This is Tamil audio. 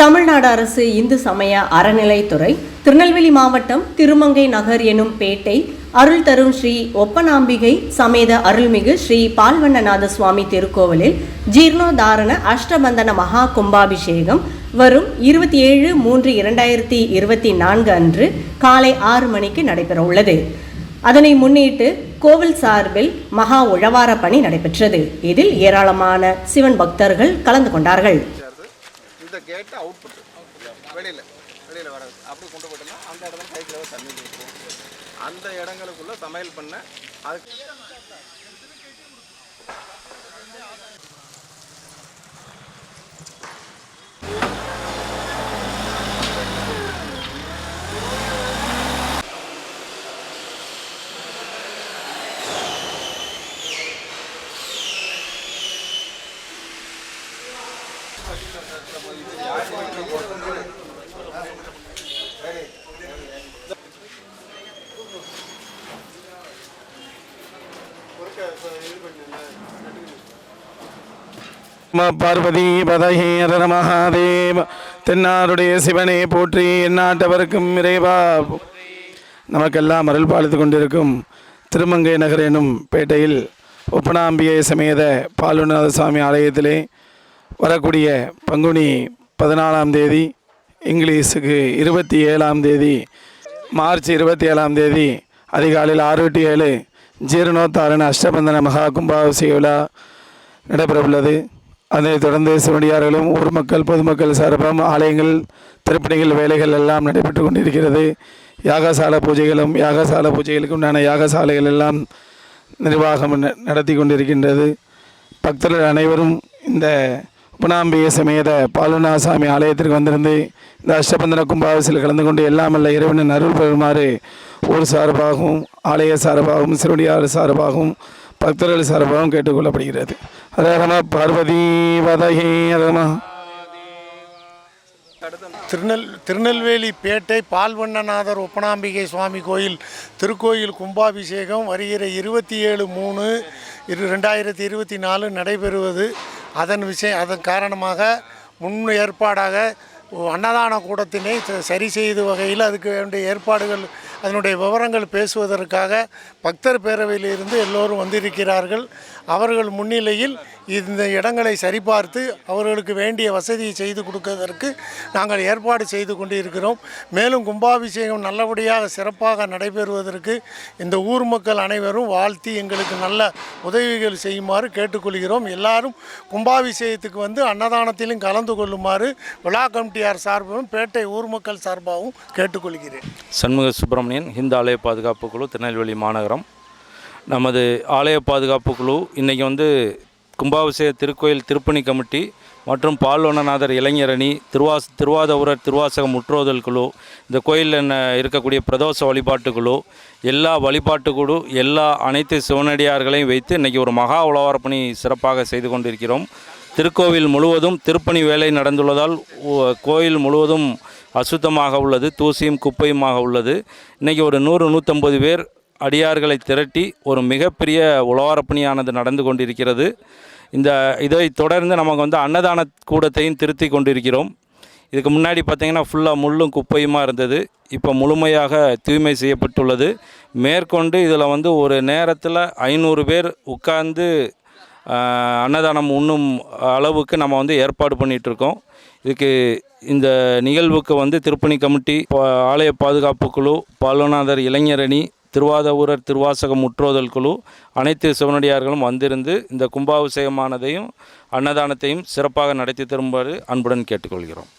தமிழ்நாடு அரசு இந்து சமய அறநிலைத்துறை திருநெல்வேலி மாவட்டம் திருமங்கை நகர் எனும் பேட்டை அருள் தரும் ஸ்ரீ ஒப்பனாம்பிகை சமேத அருள்மிகு ஸ்ரீ பால்வண்ணநாத சுவாமி திருக்கோவிலில் ஜீர்ணோதாரண அஷ்டபந்தன மகா கும்பாபிஷேகம் வரும் இருபத்தி ஏழு மூன்று இரண்டாயிரத்தி இருபத்தி நான்கு அன்று காலை ஆறு மணிக்கு நடைபெற உள்ளது. அதனை முன்னிட்டு கோவில் சார்பில் மகா உழவார பணி நடைபெற்றது. இதில் ஏராளமான சிவன் பக்தர்கள் கலந்து கொண்டார்கள். இந்த கேட்டு அவுட்புட் வெளியில் வெளியில் வர அப்படி கொண்டு போட்டோம்னா அந்த இடத்துல கைக்கில் தண்ணி இருக்கும் அந்த இடங்களுக்குள்ள சமையல் பண்ண அதுக்கு பார்வதி பதஹே ஹர மகாதேவ தென்னாருடைய சிவனே போற்றி எந்நாட்டவருக்கும் இறைவா. நமக்கெல்லாம் அருள் பாலித்து கொண்டிருக்கும் திருமங்கை நகர் எனும் பேட்டையில் ஒப்பனாம்பிகை சமேத பாலுநாத சுவாமி ஆலயத்திலே வரக்கூடிய பங்குனி பதினாலாம் தேதி இங்கிலீஷுக்கு இருபத்தி ஏழாம் தேதி மார்ச் இருபத்தி ஏழாம் தேதி அதிகாலையில் ஆறு டு ஏழு ஜீரணோத்தாரண அஷ்டபந்தன மகா கும்பாபிஷேக விழா நடைபெறவுள்ளது. அதைத் தொடர்ந்து சிவனடியார்களும் ஊர் மக்கள் பொதுமக்கள் சார்பாக ஆலயங்கள் திருப்பணிகள் வேலைகள் எல்லாம் நடைபெற்று கொண்டிருக்கிறது. யாகசால பூஜைகளும் யாகசால பூஜைகளுக்கு உண்டான யாகசாலைகள் எல்லாம் நிர்வாகம் ந- நடத்தி கொண்டிருக்கின்றது. பக்தர்கள் அனைவரும் இந்த புனாம்பிய சமேத பாலுநாசாமி ஆலயத்திற்கு வந்திருந்து இந்த அஷ்டபந்தன கும்பாபிஷேகத்தில் கலந்து கொண்டு எல்லாம் அல்ல இறைவனின் அருள் பெறுமாறு ஊர் சார்பாகவும் ஆலய சார்பாகவும் சிறுவடியார் சார்பாகவும் பக்தர்கள் சார்பாகவும் கேட்டுக்கொள்ளப்படுகிறது. ஹரஹம பார்வதி வதகே திருநெல் திருநெல்வேலி பேட்டை பால்வண்ணநாதர் ஒப்பனாம்பிகை சுவாமி கோயில் திருக்கோயில் கும்பாபிஷேகம் வருகிற இருபத்தி ஏழு மூணு இரு ரெண்டாயிரத்தி இருபத்தி நாலு நடைபெறுவது. அதன் விஷயம் அதன் காரணமாக முன் ஏற்பாடாக அன்னதான கூடத்தினை சரி செய்த வகையில் அதுக்கு வேண்டிய ஏற்பாடுகள் அதனுடைய விவரங்கள் பேசுவதற்காக பக்தர் பேரவையிலிருந்து எல்லோரும் வந்திருக்கிறார்கள். அவர்கள் முன்னிலையில் இந்த இடங்களை சரிபார்த்து அவர்களுக்கு வேண்டிய வசதியை செய்து கொடுப்பதற்கு நாங்கள் ஏற்பாடு செய்து கொண்டிருக்கிறோம். மேலும் கும்பாபிஷேகம் நல்லபடியாக சிறப்பாக நடைபெறுவதற்கு இந்த ஊர் மக்கள் அனைவரும் வாழ்த்தி எங்களுக்கு நல்ல உதவிகள் செய்யுமாறு கேட்டுக்கொள்கிறோம். எல்லாரும் கும்பாபிஷேகத்துக்கு வந்து அன்னதானத்திலும் கலந்து கொள்ளுமாறு விழா கமிட்டியார் சார்பாகவும் பேட்டை ஊர் மக்கள் சார்பாகவும் கேட்டுக்கொள்கிறேன். சண்முக சுப்பிரமணியன் ஹிந்து ஆலய பாதுகாப்பு குழு திருநெல்வேலி மாநகரம். நமது ஆலய பாதுகாப்பு குழு இன்றைக்கி வந்து கும்பாபிஷேக திருக்கோயில் திருப்பணி கமிட்டி மற்றும் பால்வண்ணநாதர் இளைஞரணி திருவாஸ் திருவாதபுரர் திருவாசகம் முற்றோதல் குழு இந்த கோயிலில் என்ன இருக்கக்கூடிய பிரதோஷ வழிபாட்டு குழு எல்லா வழிபாட்டு குழு எல்லா அனைத்து சிவனடியார்களையும் வைத்து இன்றைக்கி ஒரு மகா உழவார பணி சிறப்பாக செய்து கொண்டிருக்கிறோம். திருக்கோவில் முழுவதும் திருப்பணி வேலை நடந்துள்ளதால் கோயில் முழுவதும் அசுத்தமாக உள்ளது தூசியும் குப்பையுமாக உள்ளது. இன்றைக்கி ஒரு நூறு நூற்றம்பது பேர் அடியார்களை திரட்டி ஒரு மிகப்பெரிய உலவாரப்பணியானது நடந்து கொண்டிருக்கிறது. இந்த இதை தொடர்ந்து நமக்கு வந்து அன்னதான கூடத்தையும் திருத்தி கொண்டிருக்கிறோம். இதுக்கு முன்னாடி பார்த்திங்கன்னா ஃபுல்லாக முள்ளும் குப்பையுமாக இருந்தது. இப்போ முழுமையாக தூய்மை செய்யப்பட்டுள்ளது. மேற்கொண்டு இதில் வந்து ஒரு நேரத்தில் ஐநூறு பேர் உட்கார்ந்து அன்னதானம் உண்ணும் அளவுக்கு நம்ம வந்து ஏற்பாடு பண்ணிகிட்ருக்கோம். இருக்கோம் இதுக்கு இந்த நிகழ்வுக்கு வந்து திருப்பணி கமிட்டி ஆலய பாதுகாப்பு குழு பாலுநாதர் இளைஞரணி திருவாதவூரர் திருவாசகம் முற்றோதல் குழு அனைத்து சிவனடியார்களும் வந்திருந்து இந்த கும்பாபிஷேகமானதையும் அன்னதானத்தையும் சிறப்பாக நடத்தி தருமாறு அன்புடன் கேட்டுக்கொள்கிறோம்.